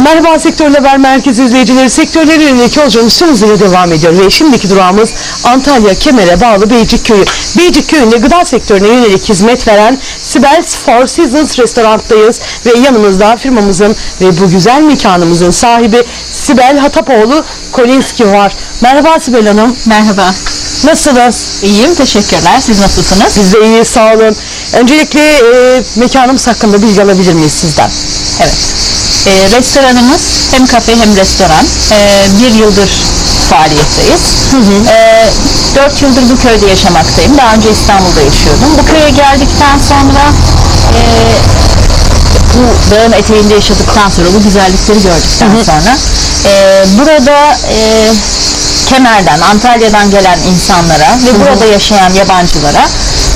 Merhaba Sektör Haber Merkezi izleyicileri. Sektörlere yönelik yolculuğumuz tüm hızıyla devam ediyor. Ve şimdiki durağımız Antalya Kemer'e bağlı Beycik Köyü. Beycik Köyü'nde gıda sektörüne yönelik hizmet veren Sibel's Four Seasons restoranttayız. Ve yanımızda firmamızın ve bu güzel mekanımızın sahibi Sibel Hatapoğlu Kolinski var. Merhaba Sibel Hanım. Merhaba. Nasılsınız? İyiyim, teşekkürler. Siz nasılsınız? Biz de iyiyiz, sağ olun. Öncelikle e, mekanımız hakkında bilgi alabilir miyiz sizden? Evet. Ee, restoranımız hem kafe hem restoran. Ee, bir yıldır faaliyetteyiz. Ee, dört yıldır bu köyde yaşamaktayım. Daha önce İstanbul'da yaşıyordum. Bu köye geldikten sonra e, bu dağın eteğinde yaşadıktan sonra, bu güzellikleri gördükten sonra e, burada e, Kemer'den, Antalya'dan gelen insanlara ve burada yaşayan yabancılara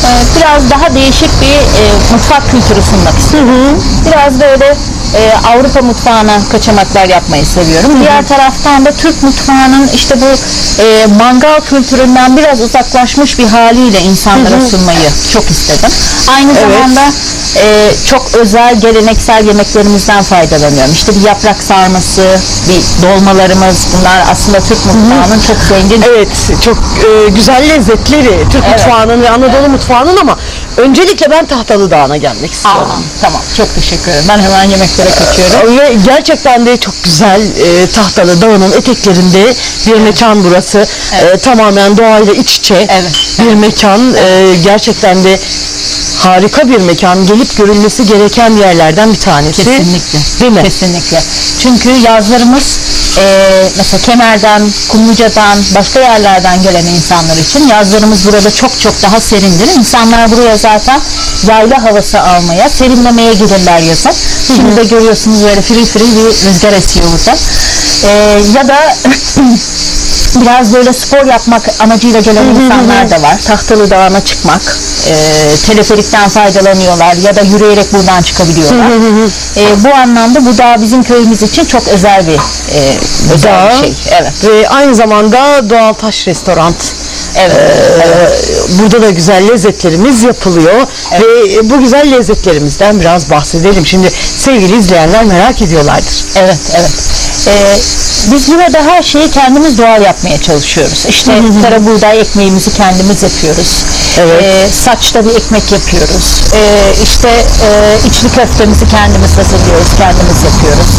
e, biraz daha değişik bir e, mutfak kültürü sunmak istiyorum. Biraz böyle e, Avrupa mutfağına kaçamaklar yapmayı seviyorum. Diğer taraftan da Türk mutfağının işte bu e, mangal kültüründen biraz uzaklaşmış bir haliyle insanlara sunmayı çok istedim. Aynı zamanda e, çok özel geleneksel yemeklerimizden faydalanıyorum. İşte bir yaprak sarması, bir dolmalarımız bunlar aslında Türk mutfağının çok zengin Evet, çok e, güzel lezzetleri Türk Evet. mutfağının ve Anadolu mutfağının ama öncelikle ben Tahtalı Dağı'na gelmek istiyorum. Aa, tamam çok teşekkür ederim. Ben hemen yemeklere kaçıyorum. Ve gerçekten de çok güzel e, Tahtalı Dağı'nın eteklerinde bir mekan burası. E, tamamen doğayla iç içe Evet, bir mekan. E, gerçekten de harika bir mekan. Gelip görülmesi gereken yerlerden bir tanesi. Kesinlikle. Değil mi? Kesinlikle. Çünkü yazlarımız eee mesela Kemer'den, Kumluca'dan, başka yerlerden gelen insanlar için yazlarımız burada çok çok daha serindir. İnsanlar buraya zaten yayla havası almaya, serinlemeye gelirler yazın. Şimdi de görüyorsunuz böyle fri fri bir rüzgar esiyor burada. Eee, ya da biraz böyle spor yapmak amacıyla gelen insanlar da var. Tahtalı Dağı'na çıkmak, e, teleferikten faydalanıyorlar ya da yürüyerek buradan çıkabiliyorlar. E, bu anlamda bu dağ bizim köyümüz için çok özel bir e, özel Dağ. bir şey. Evet. Ve aynı zamanda Doğal Taş Restoran. Evet. Ee, Burada da güzel lezzetlerimiz yapılıyor ve bu güzel lezzetlerimizden biraz bahsedelim. Şimdi sevgili izleyenler merak ediyorlardır. Evet, evet. Ee, biz burada her şeyi kendimiz doğal yapmaya çalışıyoruz. İşte kara buğday ekmeğimizi kendimiz yapıyoruz. Evet. Ee, saçta bir ekmek yapıyoruz. Ee, işte e, içli köftemizi kendimiz hazırlıyoruz, kendimiz yapıyoruz.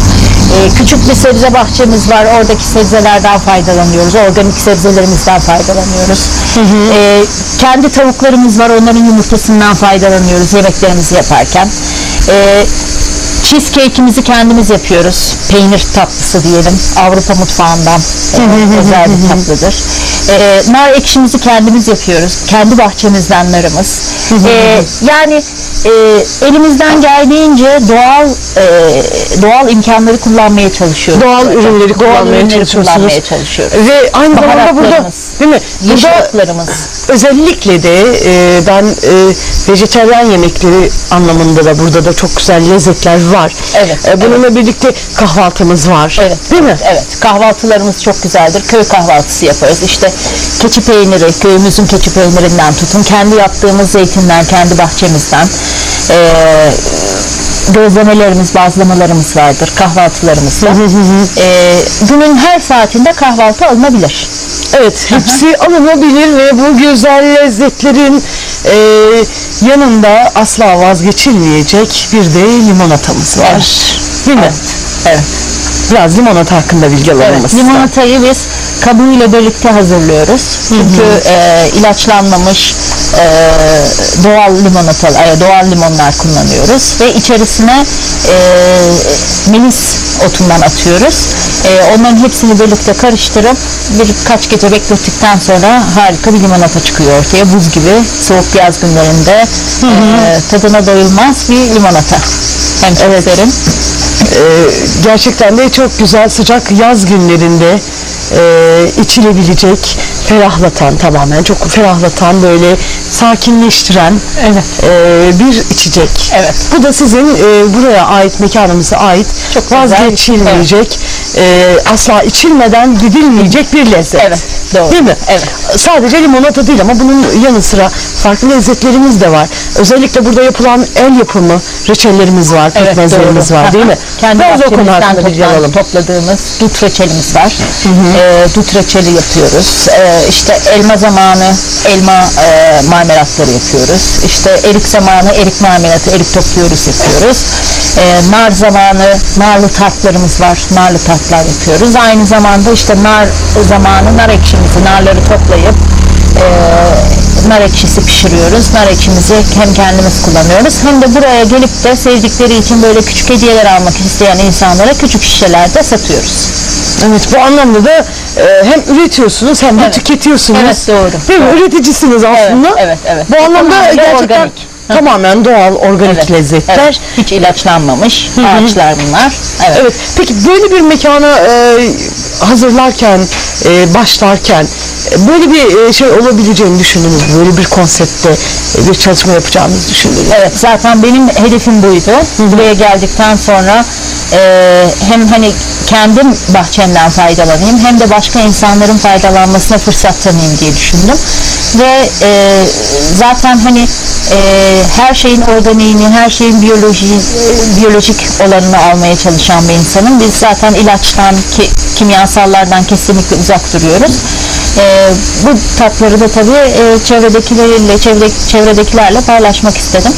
Ee, küçük bir sebze bahçemiz var. Oradaki sebzelerden faydalanıyoruz. Organik sebzelerimizden faydalanıyoruz. Ee, kendi tavuklarımız var. Onların yumurtasından faydalanıyoruz yemeklerimizi yaparken. Ee, Cheesecake'imizi kendimiz yapıyoruz. Peynir tatlısı diyelim. Avrupa mutfağından e, özel bir tatlıdır. E, nar ekşimizi kendimiz yapıyoruz. Kendi bahçemizden narımız. E, yani e, elimizden geldiğince doğal e, doğal imkanları kullanmaya çalışıyoruz. Doğal ürünleri Doğal kullanmaya ürünleri çalışıyorsunuz. kullanmaya çalışıyoruz. Ve aynı zamanda burada değil mi? Burada özellikle de e, ben e, vejeteryan yemekleri anlamında da burada da çok güzel lezzetler var. Evet, E, bununla birlikte kahvaltımız var. Evet. Değil mi? Evet. Kahvaltılarımız çok güzeldir. Köy kahvaltısı yaparız. İşte keçi peyniri, köyümüzün keçi peynirinden tutun. Kendi yaptığımız zeytinler, kendi bahçemizden. Ee, gözlemelerimiz, bazlamalarımız vardır. Kahvaltılarımız var. Ee, günün her saatinde kahvaltı alınabilir. Evet, hepsi alınabilir ve bu güzel lezzetlerin e, yanında asla vazgeçilmeyecek bir de limonatamız var. Değil mi? Evet. Biraz limonata hakkında bilgi alalım Evet, limonatayı biz kabuğuyla birlikte hazırlıyoruz. Çünkü e, ilaçlanmamış e, doğal limonata, e, doğal limonlar kullanıyoruz ve içerisine e, melis otundan atıyoruz. E, onların hepsini birlikte karıştırıp birkaç gece beklettikten sonra harika bir limonata çıkıyor ortaya. Buz gibi soğuk yaz günlerinde e, tadına doyulmaz bir limonata. Hem çok Evet. serin Ee, gerçekten de çok güzel sıcak yaz günlerinde e, içilebilecek, ferahlatan tamamen çok ferahlatan böyle sakinleştiren Evet. e, bir içecek. Evet. Bu da sizin e, buraya ait, mekanımıza ait Çok vazgeçilmeyecek, e, asla içilmeden gidilmeyecek bir lezzet. Evet, doğru. Değil mi? Evet. Sadece limonata değil ama bunun yanı sıra farklı lezzetlerimiz de var. Özellikle burada yapılan el yapımı reçellerimiz var, Evet, pekmezlerimiz doğru. var değil mi? Kendi Biraz o konu bahçemizden hakkında bilgi toplan- alalım. topladığımız dut reçelimiz var. Ee, dut reçeli yapıyoruz. Ee, işte elma zamanı elma e, marmelatları yapıyoruz. İşte erik zamanı erik marmelatı, erik topluyoruz yapıyoruz. Ee, nar zamanı narlı tatlarımız var. Narlı tatlar yapıyoruz. Aynı zamanda işte nar zamanı nar ekşimizi, narları toplayıp e, nar ekşisi pişiriyoruz. Nar ekşimizi hem kendimiz kullanıyoruz hem de buraya gelip de sevdikleri için böyle küçük hediyeler almak isteyen insanlara küçük şişelerde satıyoruz. Evet bu anlamda da e, hem üretiyorsunuz hem de Evet. tüketiyorsunuz. Evet, doğru. Değil mi? Üreticisiniz aslında. evet, evet. Bu anlamda Tamamen gerçekten organik. tamamen doğal, organik Evet, lezzetler. evet. Hiç ilaçlanmamış ağaçlar bunlar. Evet. Evet. Peki böyle bir mekana e, hazırlarken, e, başlarken e, böyle bir e, şey olabileceğini düşündünüz mü? Böyle bir konseptte e, bir çalışma yapacağınızı düşündünüz mü? Evet zaten benim hedefim buydu. Buraya geldikten sonra e, hem hani kendim bahçemden faydalanayım hem de başka insanların faydalanmasına fırsat tanıyayım diye düşündüm. Ve e, zaten hani e, her şeyin organiğini, her şeyin biyoloji, e, biyolojik olanını almaya çalışan bir insanım. Biz zaten ilaçtan, ki, kimyasallardan kesinlikle uzak duruyoruz. E, bu tatları da tabii e, çevredekilerle, çevre, çevredekilerle paylaşmak istedim.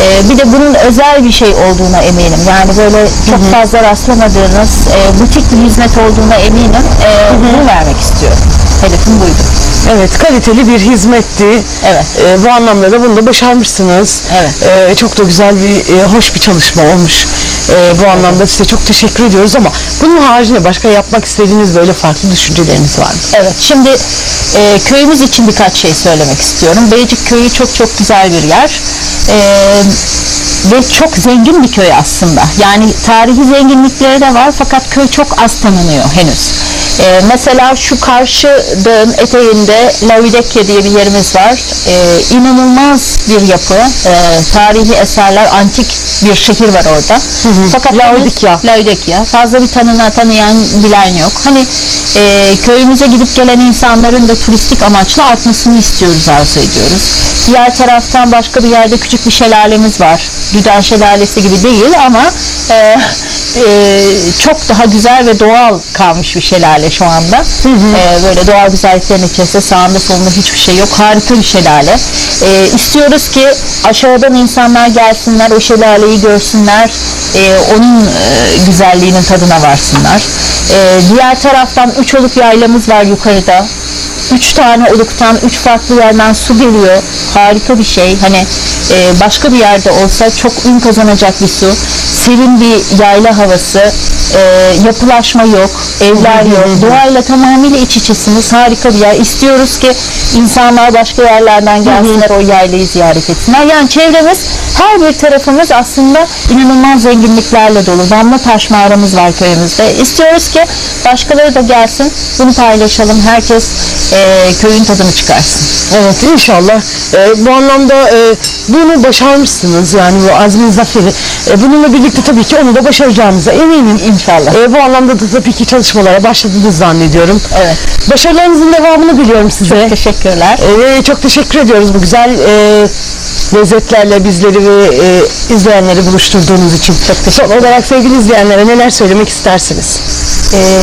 E, bir de bunun özel bir şey olduğuna eminim. Yani böyle çok fazla rastlamadığınız e, butik bir hizmet olduğuna eminim. E, bunu vermek istiyorum. Hedefim buydu. Evet, kaliteli bir hizmetti. Evet. E, bu anlamda da bunu da başarmışsınız. Evet. E, çok da güzel bir, e, hoş bir çalışma olmuş. E, bu anlamda size çok teşekkür ediyoruz ama bunun haricinde başka yapmak istediğiniz böyle farklı düşünceleriniz var mı? Evet, şimdi e, köyümüz için birkaç şey söylemek istiyorum. Beycik köyü çok çok güzel bir yer. E, ve çok zengin bir köy aslında. Yani tarihi zenginlikleri de var fakat köy çok az tanınıyor henüz. E, mesela şu karşı dağın eteğinde Lavidekya diye bir yerimiz var. E, inanılmaz bir yapı. E, tarihi eserler, antik bir şehir var orada. Fakat Laodikya. Laodikya. Fazla bir tanına tanıyan bilen yok. Hani e, köyümüze gidip gelen insanların da turistik amaçlı artmasını istiyoruz, arzu ediyoruz. Diğer taraftan başka bir yerde küçük bir şelalemiz var. Düden Şelalesi gibi değil ama e, e, çok daha güzel ve doğal kalmış bir şelale şu anda. E, böyle doğal güzelliklerin içerisinde sağında solunda hiçbir şey yok. Harika bir şelale. E, istiyoruz ki aşağıdan insanlar gelsinler, o şelaleyi görsünler, e, onun e, güzelliğinin tadına varsınlar. E, diğer taraftan üç oluk yaylamız var yukarıda. Üç tane oluktan, üç farklı yerden su geliyor. Harika bir şey. Hani e, başka bir yerde olsa çok ün kazanacak bir su. Serin bir yayla havası. E, yapılaşma yok. Evler yok. Doğayla tamamıyla iç içesiniz. Harika bir yer. İstiyoruz ki insanlar başka yerlerden gelsinler o yaylayı ziyaret etsinler. Yani çevremiz her bir tarafımız aslında inanılmaz zenginliklerle dolu. Damla taş mağaramız var köyümüzde. İstiyoruz ki başkaları da gelsin. Bunu paylaşalım. Herkes e, köyün tadını çıkarsın. Evet inşallah e, bu anlamda e, bunu başarmışsınız yani bu azmin zaferi. E, bununla birlikte tabii ki onu da başaracağınıza eminim. İnşallah. E, bu anlamda da tabii ki çalışmalara başladınız zannediyorum. Evet. Başarılarınızın devamını diliyorum size. Teşekkürler. E, çok teşekkür ediyoruz bu güzel e, lezzetlerle bizleri ve e, izleyenleri buluşturduğunuz için. Son olarak sevgili izleyenlere neler söylemek istersiniz? Ee,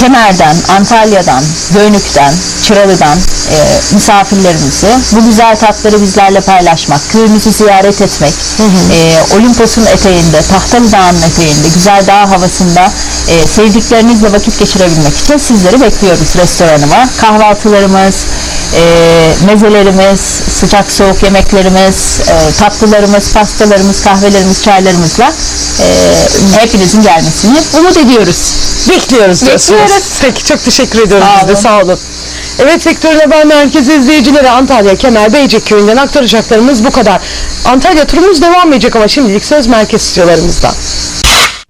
Kemer'den, Antalya'dan, Göynük'ten, Çıralı'dan e, misafirlerimizi bu güzel tatları bizlerle paylaşmak, köyümüzü ziyaret etmek, e, Olimpos'un eteğinde, Tahtalı Dağı'nın eteğinde, güzel dağ havasında e, sevdiklerinizle vakit geçirebilmek için sizleri bekliyoruz restoranıma. Kahvaltılarımız, e, mezelerimiz, sıcak soğuk yemeklerimiz, e, tatlılarımız, pastalarımız, kahvelerimiz, çaylarımızla e, hepinizin gelmesini umut ediyoruz. Bekliyoruz diyorsunuz. Bekliyoruz. Peki çok teşekkür ediyoruz Sağ biz de olun. sağ olun. Evet Sektör Haber Merkezi izleyicileri Antalya Kemer Beycek köyünden aktaracaklarımız bu kadar. Antalya turumuz devam edecek ama şimdilik söz merkez stüdyolarımızdan.